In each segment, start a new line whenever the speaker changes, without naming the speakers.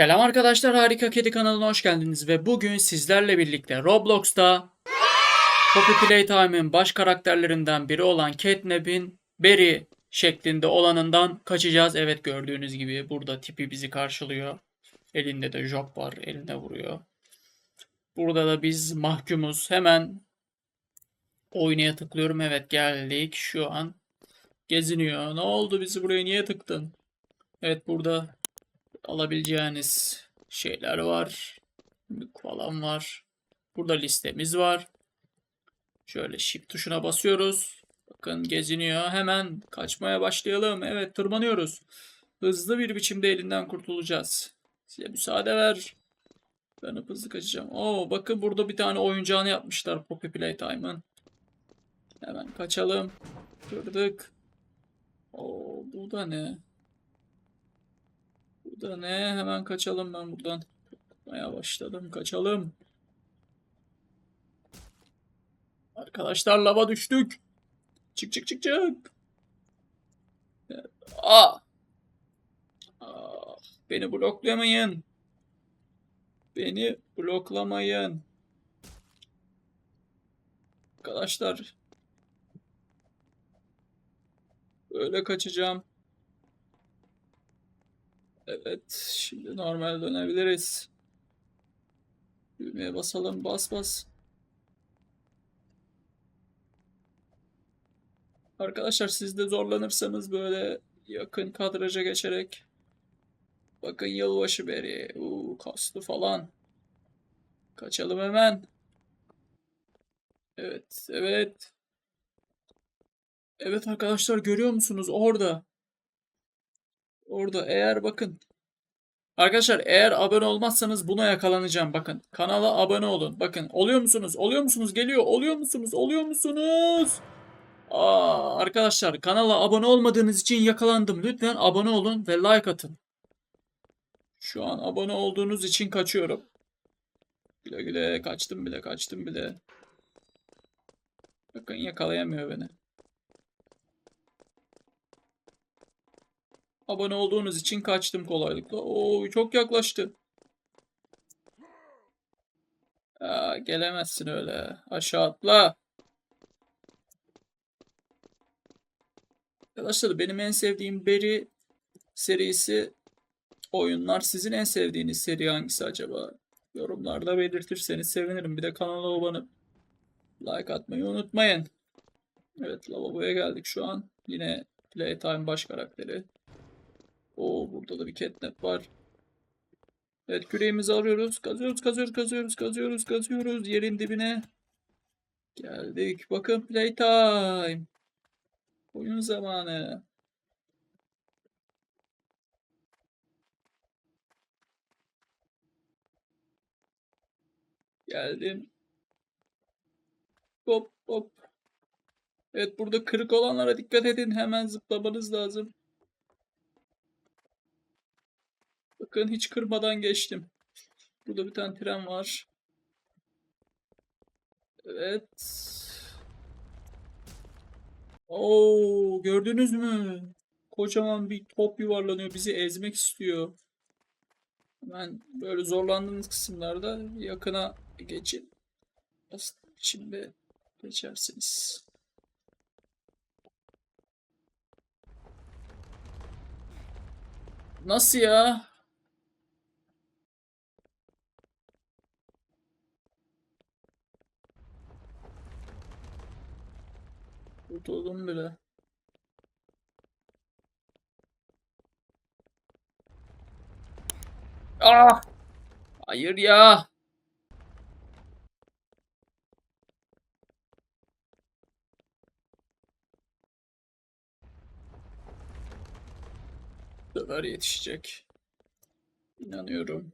Selam arkadaşlar, Harika Kedi kanalına hoş geldiniz ve bugün sizlerle birlikte Roblox'ta Poppy Playtime'ın baş karakterlerinden biri olan Catnap'in Berry şeklinde olanından kaçacağız. Evet gördüğünüz gibi burada tipi bizi karşılıyor. Elinde de job var, eline vuruyor. Burada da biz mahkumuz. Hemen oynaya tıklıyorum. Evet geldik. Şu an geziniyor. Ne oldu bizi buraya niye tıktın? Evet burada alabileceğiniz şeyler var. Falan var. Burada listemiz var. Şöyle shift tuşuna basıyoruz. Bakın geziniyor. Hemen kaçmaya başlayalım. Evet tırmanıyoruz. Hızlı bir biçimde elinden kurtulacağız. Size müsaade ver. Ben hızlı kaçacağım. Oo bakın burada bir tane oyuncağını yapmışlar Poppy Playtime'ın. Hemen kaçalım. Kırdık. Oo bu da ne? Bu da ne? Hemen kaçalım ben buradan. Korkmaya başladım. Kaçalım. Arkadaşlar lava düştük. Çık çık çık çık. Aa. Aa. Beni bloklamayın. Beni bloklamayın. Arkadaşlar. Böyle kaçacağım. Evet, şimdi normal dönebiliriz. Düğmeye basalım, bas bas. Arkadaşlar siz de zorlanırsanız böyle yakın kadraja geçerek bakın yılbaşı beri, uuu kaslı falan. Kaçalım hemen. Evet, evet. Evet arkadaşlar görüyor musunuz orada? Orada eğer bakın. Arkadaşlar eğer abone olmazsanız buna yakalanacağım. Bakın kanala abone olun. Bakın oluyor musunuz? Oluyor musunuz? Geliyor. Oluyor musunuz? Oluyor musunuz? Aa, arkadaşlar kanala abone olmadığınız için yakalandım. Lütfen abone olun ve like atın. Şu an abone olduğunuz için kaçıyorum. Güle güle kaçtım bile kaçtım bile. Bakın yakalayamıyor beni. Abone olduğunuz için kaçtım kolaylıkla. Oo çok yaklaştı. Aa, gelemezsin öyle. Aşağı atla. Arkadaşlar benim en sevdiğim Berry serisi oyunlar. Sizin en sevdiğiniz seri hangisi acaba? Yorumlarda belirtirseniz sevinirim. Bir de kanala abone like atmayı unutmayın. Evet lavaboya geldik şu an. Yine Playtime baş karakteri. Oo burada da bir catnap var. Evet küreğimizi arıyoruz. Kazıyoruz, kazıyoruz, kazıyoruz, kazıyoruz, kazıyoruz. Yerin dibine. Geldik. Bakın playtime. Oyun zamanı. Geldim. Hop hop. Evet burada kırık olanlara dikkat edin. Hemen zıplamanız lazım. Bakın hiç kırmadan geçtim. Burada bir tane tren var. Evet. Oo, gördünüz mü? Kocaman bir top yuvarlanıyor. Bizi ezmek istiyor. Hemen böyle zorlandığınız kısımlarda yakına geçin. Şimdi geçersiniz. Nasıl ya? Kurtuldum bile. Ah! Hayır ya. Bu yetişecek. İnanıyorum.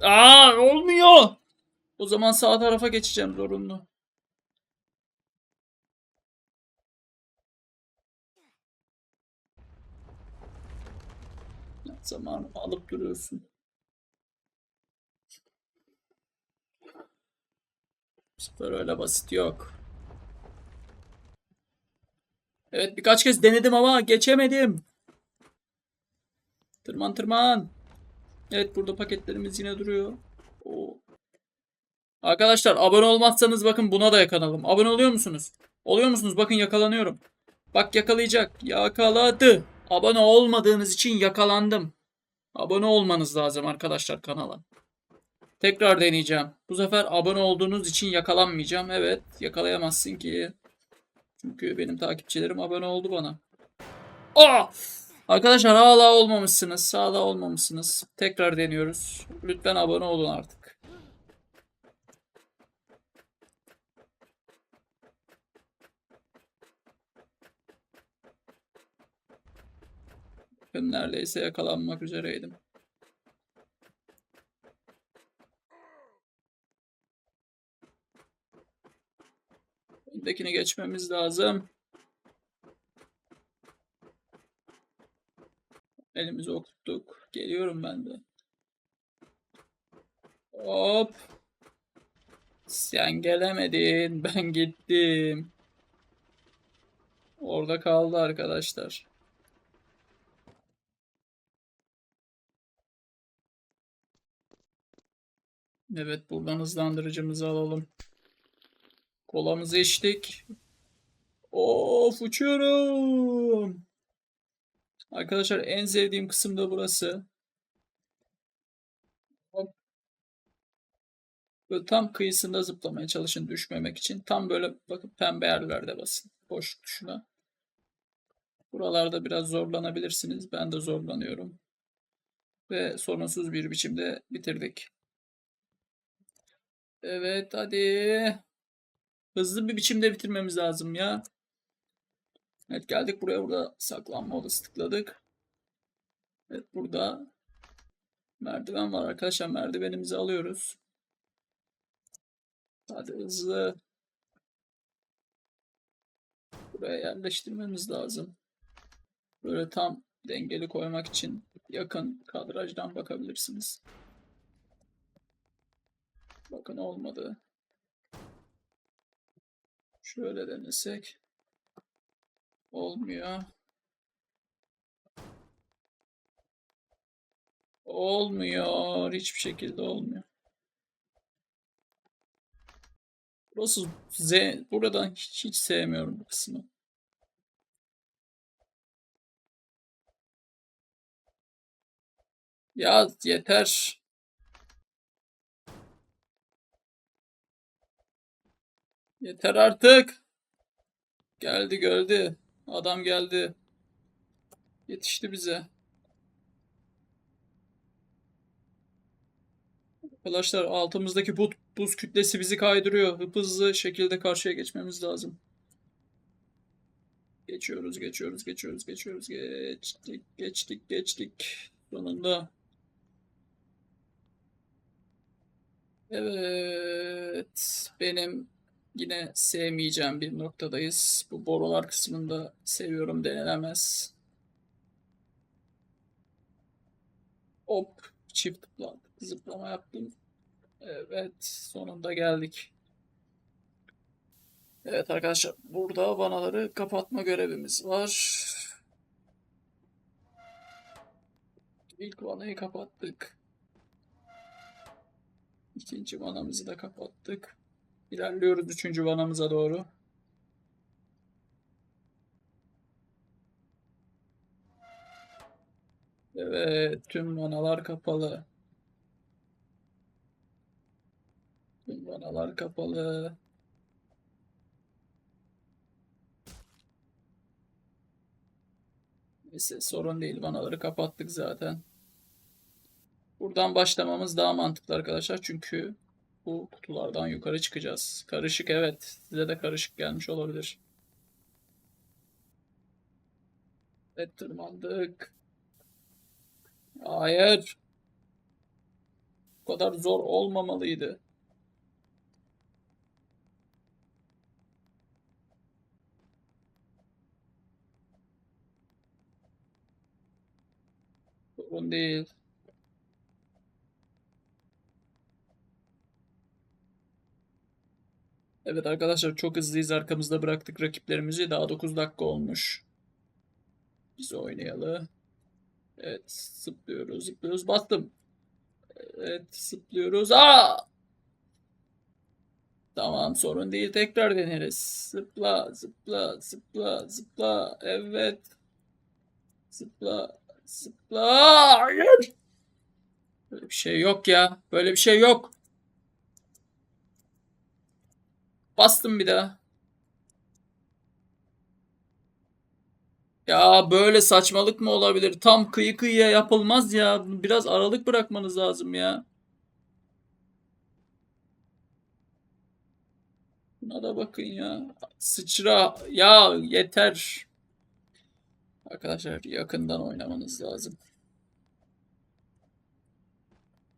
Aa olmuyor. O zaman sağ tarafa geçeceğim zorunlu. Zamanımı alıp duruyorsun. Bu sefer öyle basit yok. Evet birkaç kez denedim ama geçemedim. Tırman tırman. Evet burada paketlerimiz yine duruyor. Oo. Arkadaşlar abone olmazsanız bakın buna da yakalanalım. Abone oluyor musunuz? Oluyor musunuz? Bakın yakalanıyorum. Bak yakalayacak. Yakaladı. Abone olmadığınız için yakalandım. Abone olmanız lazım arkadaşlar kanala. Tekrar deneyeceğim. Bu sefer abone olduğunuz için yakalanmayacağım. Evet yakalayamazsın ki. Çünkü benim takipçilerim abone oldu bana. Aa! Arkadaşlar hala olmamışsınız. Hala olmamışsınız. Tekrar deniyoruz. Lütfen abone olun artık. Ben neredeyse yakalanmak üzereydim. Öndekini geçmemiz lazım. Elimizi okuttuk. Geliyorum ben de. Hop. Sen gelemedin. Ben gittim. Orada kaldı arkadaşlar. Evet buradan hızlandırıcımızı alalım. Kolamızı içtik. Of uçuyorum. Arkadaşlar en sevdiğim kısım da burası. Böyle tam kıyısında zıplamaya çalışın düşmemek için. Tam böyle bakın pembe yerlerde basın. Boş tuşuna. Buralarda biraz zorlanabilirsiniz. Ben de zorlanıyorum. Ve sorunsuz bir biçimde bitirdik. Evet hadi. Hızlı bir biçimde bitirmemiz lazım ya. Evet geldik buraya. Burada saklanma odası tıkladık. Evet burada merdiven var arkadaşlar. Merdivenimizi alıyoruz. Hadi hızlı. Buraya yerleştirmemiz lazım. Böyle tam dengeli koymak için yakın kadrajdan bakabilirsiniz. Bakın olmadı. Şöyle denesek. Olmuyor. Olmuyor. Hiçbir şekilde olmuyor. Burası Z. Buradan hiç, hiç sevmiyorum bu kısmı. Ya yeter. Yeter artık. Geldi geldi. Adam geldi. Yetişti bize. Arkadaşlar altımızdaki buz, buz kütlesi bizi kaydırıyor. Hıp hızlı şekilde karşıya geçmemiz lazım. Geçiyoruz, geçiyoruz, geçiyoruz, geçiyoruz. Geçtik, geçtik, geçtik. Sonunda. Evet. Benim yine sevmeyeceğim bir noktadayız. Bu borular kısmında seviyorum denilemez. Hop. Çift zıpla- zıplama yaptım. Evet. Sonunda geldik. Evet arkadaşlar. Burada vanaları kapatma görevimiz var. İlk vanayı kapattık. İkinci vanamızı da kapattık. İlerliyoruz üçüncü vanamıza doğru. Evet, tüm vanalar kapalı. Tüm vanalar kapalı. Neyse sorun değil. Vanaları kapattık zaten. Buradan başlamamız daha mantıklı arkadaşlar. Çünkü bu kutulardan yukarı çıkacağız. Karışık evet. Size de karışık gelmiş olabilir. Evet tırmandık. Hayır. Bu kadar zor olmamalıydı. Sorun değil. Evet arkadaşlar çok hızlıyız. Arkamızda bıraktık rakiplerimizi. Daha 9 dakika olmuş. Biz oynayalım. Evet zıplıyoruz zıplıyoruz bastım. Evet zıplıyoruz. Aa! Tamam sorun değil tekrar deneriz. Zıpla zıpla zıpla zıpla. Evet. Zıpla zıpla. Hayır. Böyle bir şey yok ya. Böyle bir şey yok. Bastım bir daha. Ya böyle saçmalık mı olabilir? Tam kıyı kıyıya yapılmaz ya. Biraz aralık bırakmanız lazım ya. Buna da bakın ya. Sıçra. Ya yeter. Arkadaşlar yakından oynamanız lazım.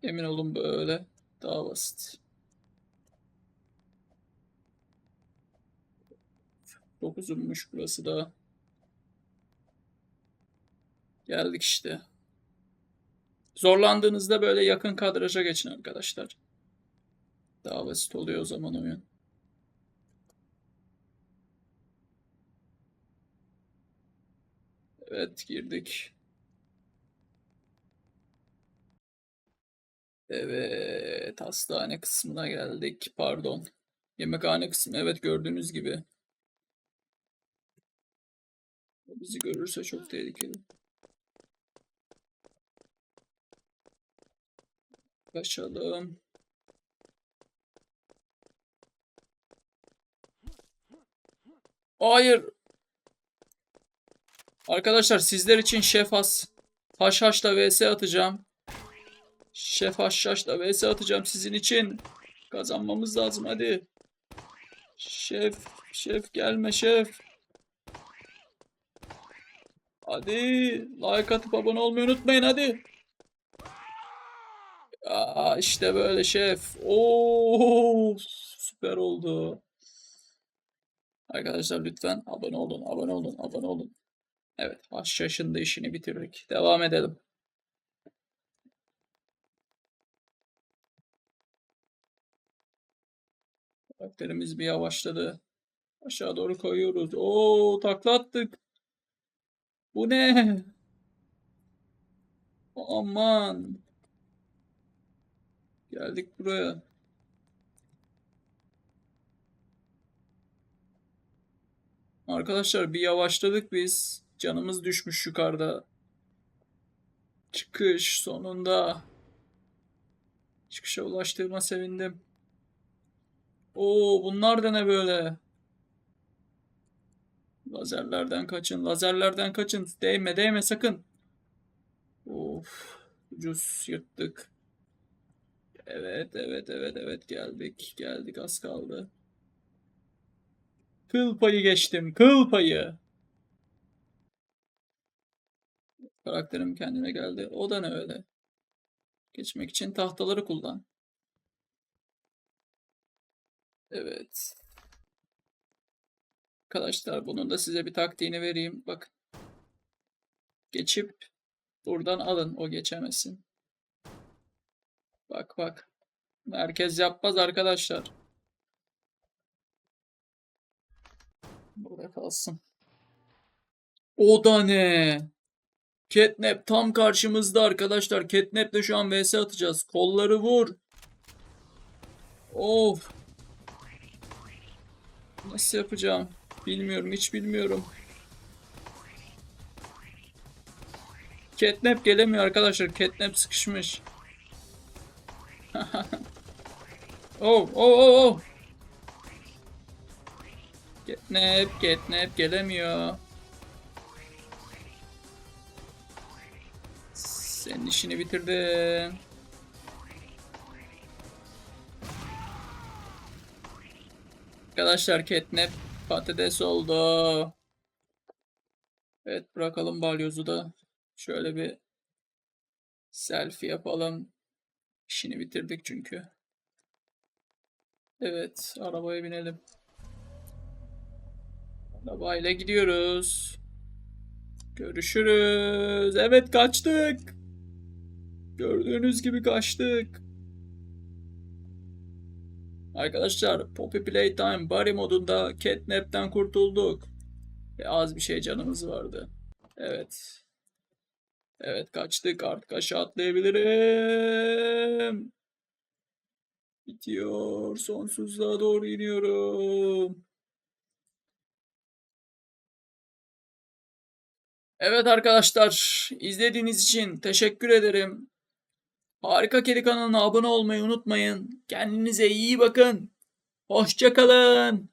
Emin olun böyle daha basit. Dokuzunmuş burası da. Geldik işte. Zorlandığınızda böyle yakın kadraja geçin arkadaşlar. Daha basit oluyor o zaman oyun. Evet girdik. Evet hastane kısmına geldik. Pardon. Yemekhane kısmı. Evet gördüğünüz gibi. O bizi görürse çok tehlikeli. Kaçalım. Hayır. Arkadaşlar sizler için Şef Haşhaş'la vs atacağım. Şef Haşhaş'la vs atacağım sizin için. Kazanmamız lazım hadi. Şef, şef gelme şef. Hadi like atıp abone olmayı unutmayın hadi. Aa, işte böyle şef. Oo, süper oldu. Arkadaşlar lütfen abone olun, abone olun, abone olun. Evet, da işini bitirdik. Devam edelim. Karakterimiz bir yavaşladı. Aşağı doğru kayıyoruz. Oo, takla attık. Bu ne? Aman. Geldik buraya. Arkadaşlar bir yavaşladık biz. Canımız düşmüş yukarıda. Çıkış sonunda. Çıkışa ulaştığıma sevindim. Oo bunlar da ne böyle? Lazerlerden kaçın, lazerlerden kaçın. Değme, değme sakın. Of, ucuz yırttık. Evet, evet, evet, evet geldik. Geldik az kaldı. Kıl payı geçtim, kıl payı. Karakterim kendine geldi. O da ne öyle? Geçmek için tahtaları kullan. Evet. Arkadaşlar bunun da size bir taktiğini vereyim. Bak. Geçip buradan alın. O geçemesin. Bak bak. Merkez yapmaz arkadaşlar. Burada kalsın. O da ne? Catnap tam karşımızda arkadaşlar. Catnap'le şu an vs atacağız. Kolları vur. Of. Nasıl yapacağım? Bilmiyorum, hiç bilmiyorum. Catnap gelemiyor arkadaşlar. Catnap sıkışmış. oh, oh, oh, oh. Catnap, Catnap gelemiyor. Senin işini bitirdim. Arkadaşlar catnap patates oldu. Evet bırakalım balyozu da. Şöyle bir selfie yapalım. İşini bitirdik çünkü. Evet arabaya binelim. Arabayla gidiyoruz. Görüşürüz. Evet kaçtık. Gördüğünüz gibi kaçtık. Arkadaşlar Poppy Playtime Body modunda Catnap'ten kurtulduk. Ve az bir şey canımız vardı. Evet. Evet kaçtık artık aşağı atlayabilirim. Bitiyor. Sonsuzluğa doğru iniyorum. Evet arkadaşlar, izlediğiniz için teşekkür ederim. Harika Kedi kanalına abone olmayı unutmayın. Kendinize iyi bakın. Hoşça kalın.